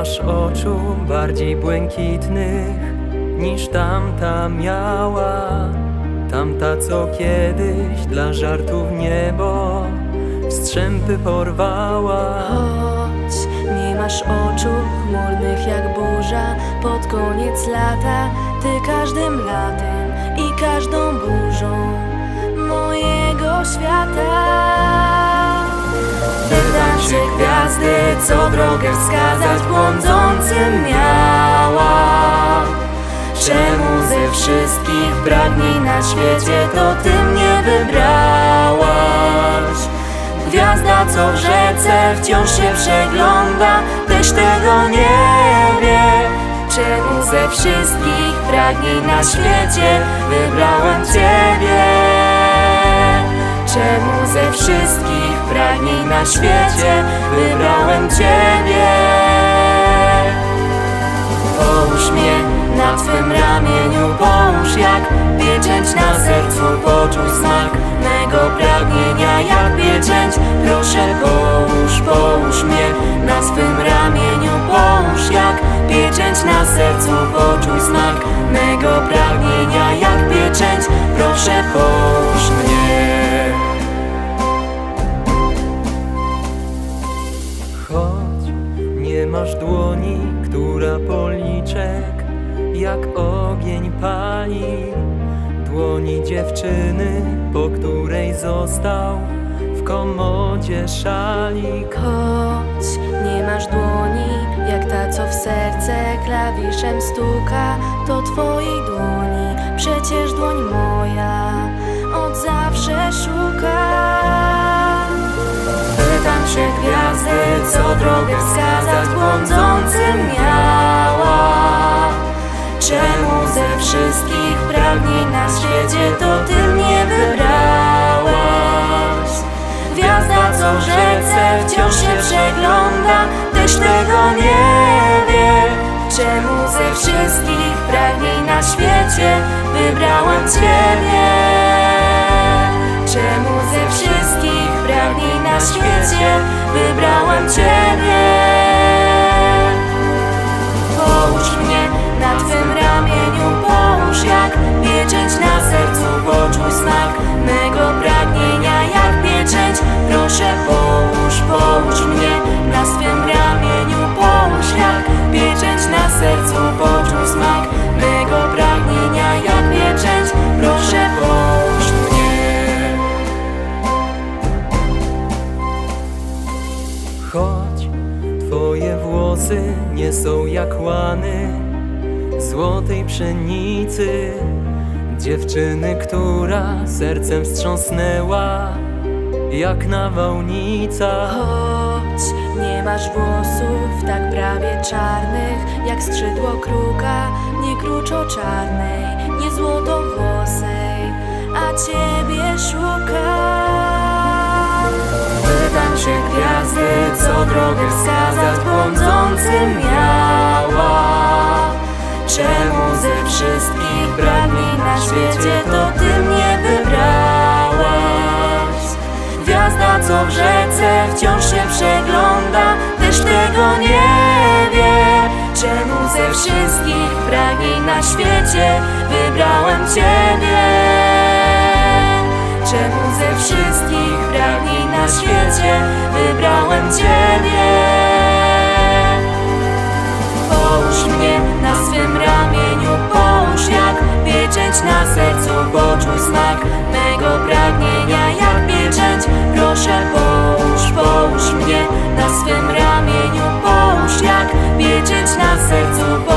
Masz oczu bardziej błękitnych niż tamta miała. Tamta, co kiedyś dla żartów niebo strzępy porwała. Choć nie masz oczu chmurnych jak burza Pod koniec lata Ty każdym latem i każdą burzą Mojego świata Się gwiazdy, co drogę wskazać błądzącym miała Czemu ze wszystkich pragnień na świecie to Ty mnie wybrałaś? Gwiazda, co w rzece wciąż się przegląda, też tego nie wie. Czemu ze wszystkich pragnień na świecie wybrałem Ciebie? Na świecie wybrałem Ciebie? Połóż mnie na Twym ramieniu, połóż jak pieczęć na sercu, poczuj smak mego pragnienia jak pieczęć. Proszę połóż, połóż mnie na swym ramieniu, połóż jak pieczęć na sercu, poczuj smak mego pragnienia dłoni, która policzek jak ogień pali. Dłoni dziewczyny, po której został w komodzie szalik. Choć nie masz dłoni, jak ta, co w serce klawiszem stuka, to twojej dłoni, przecież dłoń moja od zawsze szuka. Pytam się gwiazdy, co drogę wskazać wciąż się przegląda, też tego nie wie. Czemu ze wszystkich pragnień na świecie wybrałam Ciebie? Czemu ze wszystkich pragnień na świecie wybrałam Ciebie? Twoje włosy nie są jak łany złotej pszenicy, dziewczyny, która sercem wstrząsnęła jak nawałnica. Choć nie masz włosów tak prawie czarnych Jak skrzydło kruka, nie kruczo czarnej Nie złotowłosej, a ciebie szukam Pytam się gwiazdy, co W rzece wciąż się przegląda, też tego nie wie. Czemu ze wszystkich pragnień na świecie wybrałem Ciebie? Czemu ze wszystkich pragnień na świecie wybrałem Ciebie? Połóż mnie na swym ramieniu, połóż jak pieczęć na sercu, poczuj smak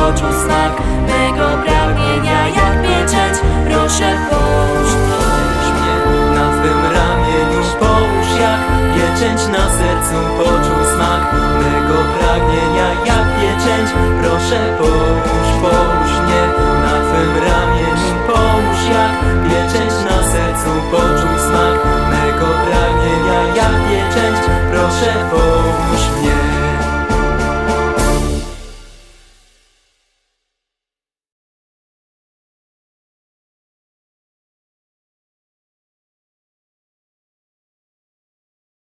oczu znak mego pragnienia. Jak pieczęć Proszę połóż, połóż mnie na twym ramieniu Połóż jak pieczęć na sercu. Poczuł smak mego pragnienia. Jak pieczęć Proszę połóż